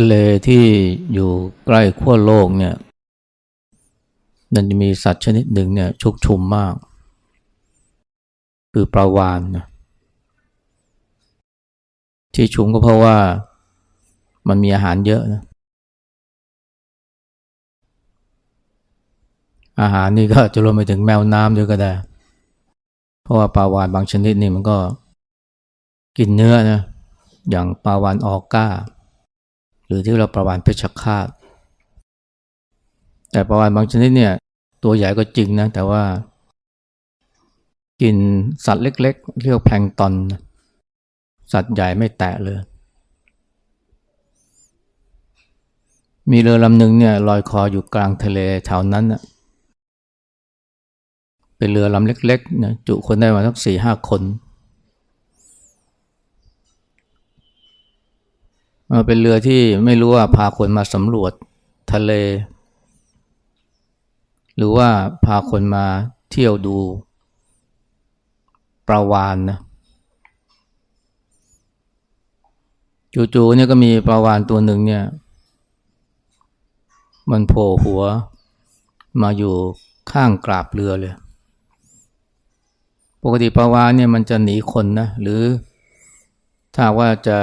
ทะเลที่อยู่ใกล้ขั้วโลกเนี่ยมันจะมีสัตว์ชนิดหนึ่งเนี่ยชุกชุมมาก คือปลาวาฬนะที่ชุมก็เพราะว่ามันมีอาหารเยอะนะอาหารนี่ก็จะรวมไปถึงแมวน้ำด้วยก็ได้ เพราะว่าปลาวาฬบางชนิดนี่มันก็กินเนื้อนะอย่างปลาวาฬออก้า หรือที่เราปลาวาฬเพชฌฆาต แต่ปลาวาฬบางชนิดเนี่ย ตัวใหญ่ก็จริงนะ แต่ว่า กินสัตว์เล็กๆ เรียกแพลงตอน สัตว์ใหญ่ไม่แตะเลย มีเรือลำหนึ่งเนี่ยลอยคออยู่กลางทะเลแถวนั้นนะเป็นเรือลำเล็กๆนะจุคนได้มาสักสี่ห้าคนมัน เป็นเรือที่ไม่รู้ว่าพาคนมาสำรวจทะเล หรือว่าพาคนมาเที่ยวดูปลาวานนะจู่ๆเนี่ยก็มีปลาวานตัวหนึ่งเนี่ย มันโผล่หัว มาอยู่ข้างกราบเรือเลย ปกติปลาวานเนี่ยมันจะหนีคนนะ หรือถ้าว่าจะ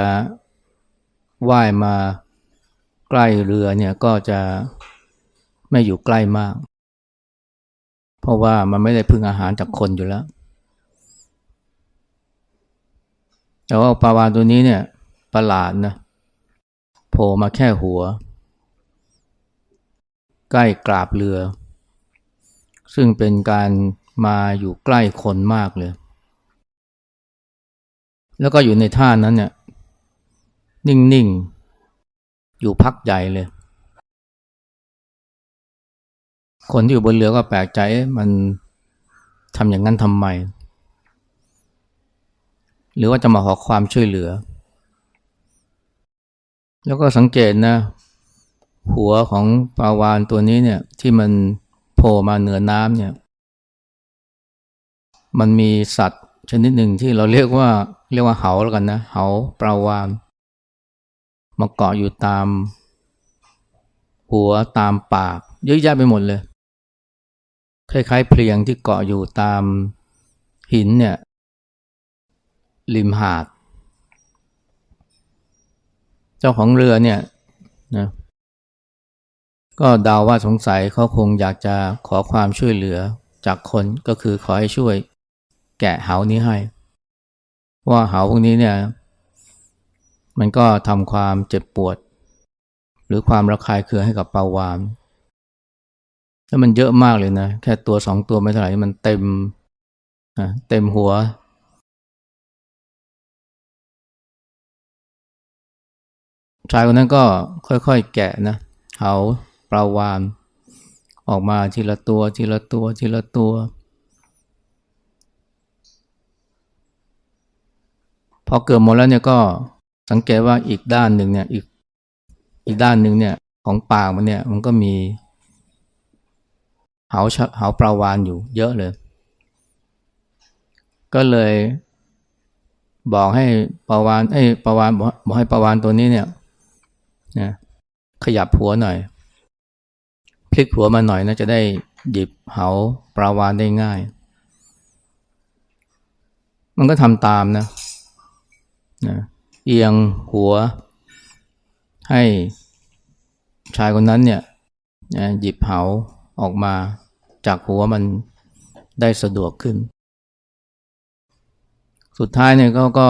ว่ายมาใกล้เรือเนี่ยก็จะไม่อยู่ใกล้มาก เพราะว่ามันไม่ได้พึ่งอาหารจากคนอยู่แล้ว แต่ว่าปลาวานตัวนี้เนี่ยประหลาดนะโผล่มาแค่หัว ใกล้กราบเรือ ซึ่งเป็นการมาอยู่ใกล้คนมากเลย แล้วก็อยู่ในท่านั้นเนี่ย นิ่ง ๆ อยู่พักใหญ่เลย คนที่อยู่บนเรือก็แปลกใจมันทำอย่างนั้นทำไม หรือว่าจะมาขอความช่วยเหลือ แล้วก็สังเกตนะ หัวของปลาวานตัวนี้เนี่ยที่มันโผล่มาเหนือน้ำเนี่ย มันมีสัตว์ชนิดหนึ่งที่เราเรียกว่าเรียกว่าเหาแล้วกันนะ เหาปลาวาน มาเกาะอยู่ตาม หัวตามปาก เยอะแยะไปหมดเลย คล้ายๆเพลียงที่เกาะอยู่ตามหินเนี่ยริมหาด เจ้าของเรือเนี่ยนะก็เดาว่าสงสัยเขาคงอยากจะขอความช่วยเหลือจากคนก็คือขอให้ช่วยแกะเหานี้ให้ ว่าเหาพวกนี้เนี่ย มันก็ทำความเจ็บปวด หรือความระคายเคืองให้กับปลาวานแล้วมันเยอะมากเลยนะ แค่ตัวสองตัวไม่เท่าไหร่มันเต็มเต็มหัว ชายคนนั้นก็ค่อยๆแกะนะเหาปลาวานออกมาทีละตัว ทีละตัว ทีละตัว พอเกิดหมดแล้วเนี่ยก็ สังเกตว่าอีกด้านหนึ่งเนี่ยอีกอีกด้านหนึ่งเนี่ยของปากมันเนี่ยมันก็มีเหาเหาปลาวานอยู่เยอะเลย ก็เลยบอกให้ปลาวานเอ้ปลาวานบอกให้ปลาวานตัวนี้เนี่ยนะขยับหัวหน่อย พลิกหัวมาหน่อยนะจะได้หยิบเหาปลาวานได้ง่าย มันก็ทำตามนะนะ เอียงหัว ให้ชายคนนั้นเนี่ยหยิบเหาออกมาจากหัวมันได้สะดวกขึ้น สุดท้ายเนี่ยเขาก็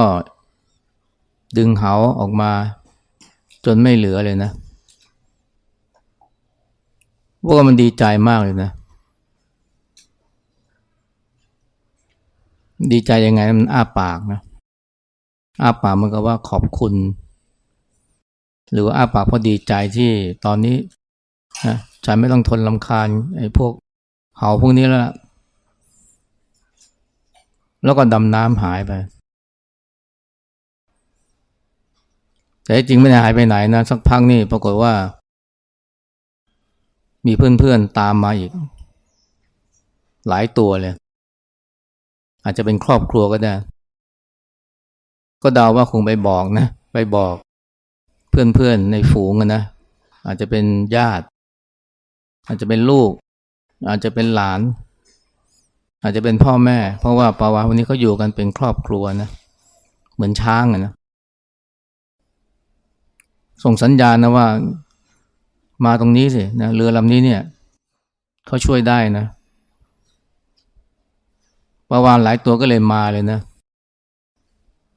ดึงเหาออกมาจนไม่เหลือเลยนะพวกมันดีใจมากเลยนะ ดีใจยังไงมันอ้าปากนะ อ้าปากมันก็ว่าขอบคุณ หรือว่าอ้าปากเพราะดีใจที่ตอนนี้นะฉันไม่ต้องทนลำคาญไอ้พวกเห่าพวกนี้แล้ว แล้วก็ดำน้ำหายไป แต่จริงไม่ได้หายไปไหนนะ สักพักนี่ปรากฏว่า มีเพื่อนๆตามมาอีก หลายตัวเลย อาจจะเป็นครอบครัวก็ได้ ก็เดาว่าคงไปบอกนะ ไปบอกเพื่อนๆในฝูงนะ อาจจะเป็นญาติ อาจจะเป็นลูก อาจจะเป็นหลาน อาจจะเป็นพ่อแม่ เพราะว่าปาวาวันนี้เขาอยู่กันเป็นครอบครัวนะ เหมือนช้างนะ ส่งสัญญาณนะว่า มาตรงนี้สินะเรือลำนี้เนี่ยเขาช่วยได้นะปาวานหลายตัวก็เลยมาเลยนะ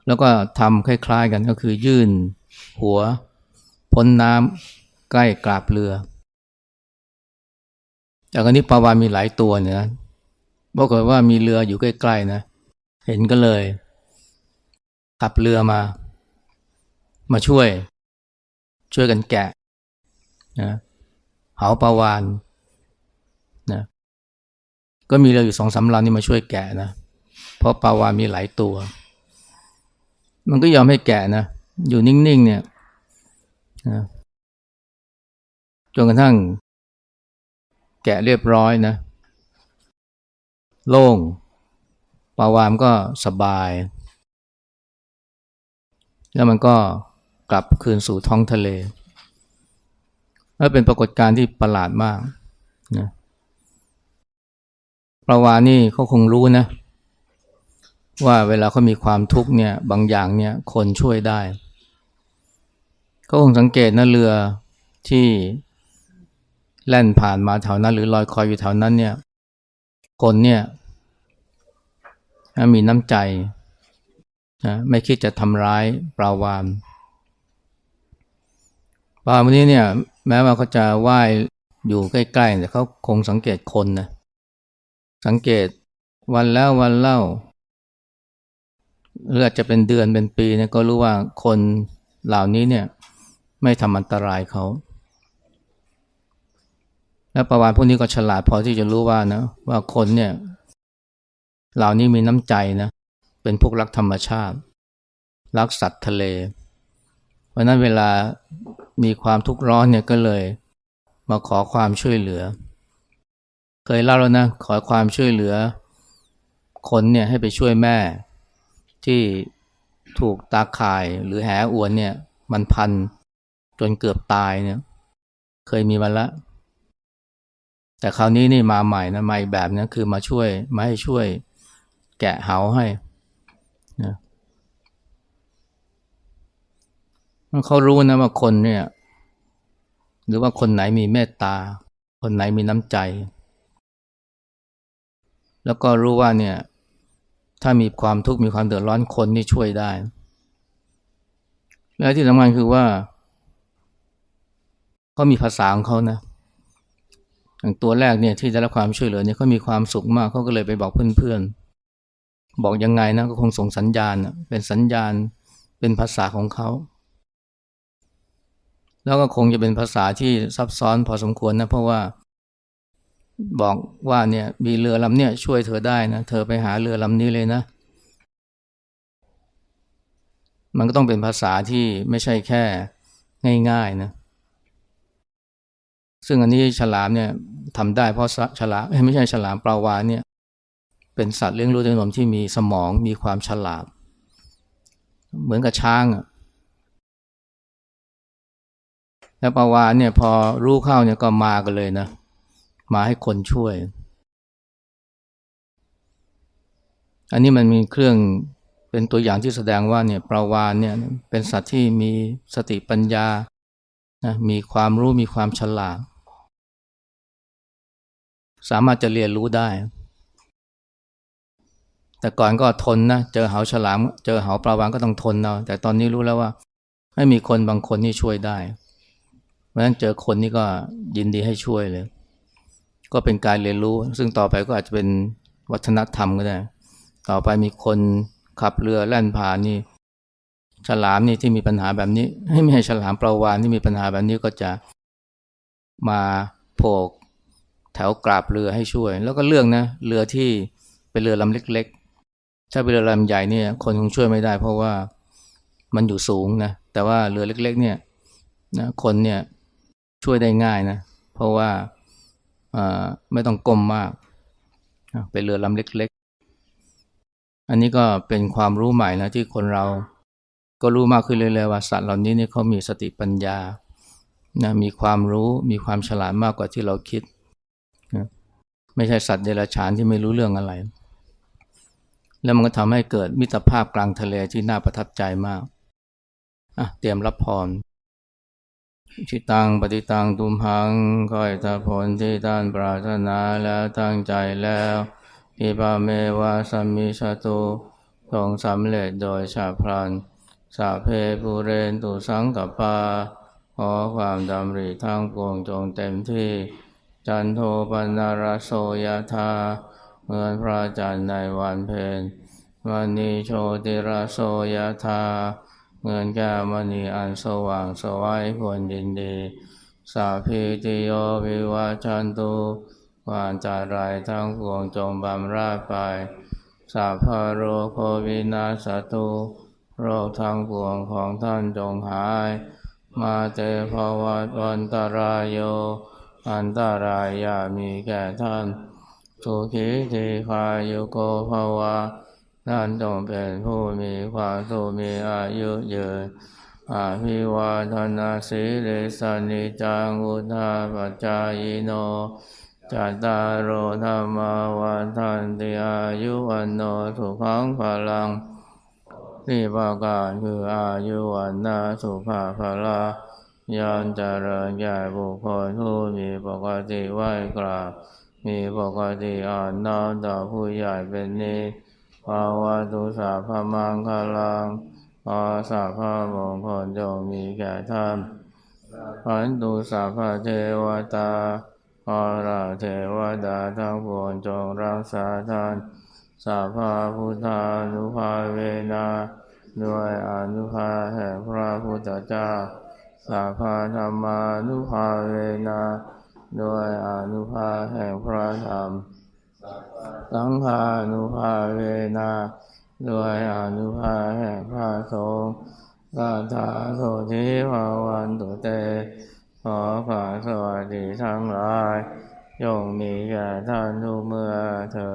แล้วก็ทำคล้ายๆกันก็คือยื่น หัวพ้นน้ำใกล้กราบเรือ จากนี้ปลาวานมีหลายตัวเนี่ยนะบอกว่ามีเรืออยู่ใกล้ ๆ นะ เห็นก็เลยขับเรือมา มาช่วย ช่วยกันแกะนะเหาปลาวานนะก็มีเรืออยู่สองสามลำนี่มาช่วยแกะนะ เพราะปลาวานมีหลายตัว มันก็ยอมให้แกะนะ อยู่นิ่งๆเนี่ยนะจนกระทั่ง แกะเรียบร้อยนะ โล่งปาวานก็สบาย แล้วมันก็กลับคืนสู่ท้องทะเลและเป็นปรากฏการณ์ที่ประหลาดมากนะปลาวานนี่เขาคงรู้นะ ว่าเวลาเขามีความทุกข์เนี่ยบางอย่างเนี่ยคนช่วยได้เขาคงสังเกตนะเรือที่แล่นผ่านมาแถวนั้น หรือลอยคอยอยู่แถวนั้นเนี่ย คนเนี่ยมีน้ำใจนะไม่คิดจะทำร้ายปลาวานปลาวานวันนี้เนี่ย แม้ว่าเขาจะว่ายอยู่ใกล้ๆแต่เขาคงสังเกตคนนะสังเกตวันแล้ววันเล่า หรืออาจจะเป็นเดือนเป็นปีเนี่ยก็รู้ว่าคนเหล่านี้เนี่ยไม่ทำอันตรายเขา และประวัติพวกนี้ก็ฉลาดพอที่จะรู้ว่านะว่าคนเนี่ยเหล่านี้มีน้ำใจนะเป็นพวกรักธรรมชาติ รักสัตว์ทะเล เพราะนั้นเวลามีความทุกข์ร้อนเนี่ยก็เลยมาขอความช่วยเหลือ เคยเล่าแล้วนะขอความช่วยเหลือ คนเนี่ยให้ไปช่วยแม่ ที่ถูกตาข่ายหรือแหอวนเนี่ย มันพันจนเกือบตายเนี่ย เคยมีมาละ แต่คราวนี้นี่มาใหม่นะมาอีกแบบนะคือมาช่วยมาให้ช่วยแกะเหาให้นะเขารู้นะว่าคนเนี่ย หรือว่าคนไหนมีเมตตา คนไหนมีน้ำใจ แล้วก็รู้ว่าเนี่ย ถ้ามีความทุกข์มีความเดือดร้อนคนนี่ช่วยได้ และที่สำคัญคือว่าเขามีภาษาของเขานะอย่างตัวแรกเนี่ยที่ได้รับความช่วยเหลือเนี่ยเขามีความสุขมากเขาก็เลยไปบอกเพื่อนๆ บอกยังไงนะก็คงส่งสัญญาณเป็นสัญญาณเป็นภาษาของเขา แล้วก็คงจะเป็นภาษาที่ซับซ้อนพอสมควรนะเพราะว่า บอกว่าเนี่ยมีเรือลำเนี่ยช่วยเธอได้นะ เธอไปหาเรือลำนี้เลยนะ มันก็ต้องเป็นภาษาที่ไม่ใช่แค่ง่ายๆนะ ซึ่งอันนี้ฉลามเนี่ยทำได้เพราะฉลามไม่ใช่ฉลามปลาวานเนี่ย เป็นสัตว์เลี้ยงลูกด้วยนมที่มีสมองมีความฉลาด เหมือนกับช้างอะแล้วปลาวานเนี่ยพอรู้เข้าเนี่ยก็มากันเลยนะ มาให้คนช่วย อันนี้มันมีเครื่องเป็นตัวอย่างที่แสดงว่าเนี่ยปลาวานเนี่ยเป็นสัตว์ที่มีสติปัญญานะมีความรู้มีความฉลาด สามารถจะเรียนรู้ได้ แต่ก่อนก็ทนนะเจอเหาฉลาม เจอเหาปลาวานก็ต้องทนเนาะแต่ตอนนี้รู้แล้วว่า ไม่มีคนบางคนที่ช่วยได้เพราะฉะนั้นเจอคนนี่ก็ยินดีให้ช่วยเลย ก็เป็นการเรียนรู้ ซึ่งต่อไปก็อาจจะเป็นวัฒนธรรมก็ได้ ต่อไปมีคนขับเรือแล่นผ่านนี่ฉลามนี่ที่มีปัญหาแบบนี้ให้ไม่ให้ฉลามปลาวานที่มีปัญหาแบบนี้ก็จะมาโผล่แถวกราบเรือให้ช่วย แล้วก็เรื่องนะเรือที่เป็นเรือลำเล็ก ๆ ถ้าเป็นเรือลำใหญ่เนี่ย คนคงช่วยไม่ได้ เพราะว่ามันอยู่สูงนะแต่ว่าเรือเล็ก ๆ เนี่ยนะคนเนี่ยช่วยได้ง่ายนะเพราะว่า ไม่ต้องก้มมากเป็นเรือลำเล็ก ๆ อันนี้ก็เป็นความรู้ใหม่นะที่คนเราก็รู้มากขึ้นเรื่อยๆว่าสัตว์เหล่านี้เนี่ยเขามีสติปัญญานะมีความรู้มีความฉลาดมากกว่าที่เราคิดนะไม่ใช่สัตว์เดรัจฉานที่ไม่รู้เรื่องอะไร แล้วมันก็ทำให้เกิดมิตรภาพกลางทะเลที่น่าประทับใจมากอะเตรียมรับพร ชิตังปฏิตังตุมหังก้อยตาผลที่ท่านปรารถนาแล้วตั้งใจแล้วอิปาเมวาสัมมิชตุทรงสำเร็จโดยชาพลันสาเพปูเรนตุสังกปาขอความดำริทั้งปวงจงเต็มที่ จันโทปนารโสยธาเหมือนพระจันทร์ในวันเพ็ญวันนี้โชติราโสยธา เหมือนแก้วมณีอันสว่างสวัยควรยินดี สาพีติโยวิวัชันตุวานจารายทั้งปวงจงบำราดไป สาพาโรโควินาสตุโรคทั้งปวงของท่านจงหาย มาเตภวัตวันตรายโย อันตรายอย่ามีแก่ท่าน สุขีทีคายุโกภวะ ท่านจงเป็นผู้มีความสุขมีอายุยืนอาภิวาทนาสีเลสานิจังุทาปจายโนจัตตารโอธรรมาวันทันติอายุวันโนสุขังพลังนี่ประการคืออายุวันนาสุภาพละยันเจริญแก่บุคคลผู้มีปกติไหวกราบมีปกติอ่อนน้อมต่อผู้ใหญ่เป็นนิส ภาวะตุสาพมังคลังขอสาพามงคลจงมีแก่ท่านขันตุสาพเทวตาอเราเทวดาทั้งปวงจงรักษาท่านสาภาพุทธานุภาเวนะด้วยอนุภาแห่งพระพุทธเจ้า สาภาธรรมานุภาเวนะด้วยอนุภาแห่งพระธรรม สังฆานุภาเวนะด้วยอนุภาแห่งพระสงฆ์กาถาโสธิภาวันตุเต ขอความสวัสดีทั้งหลายย่งมีแก่ท่านทุกเมื่อเทอ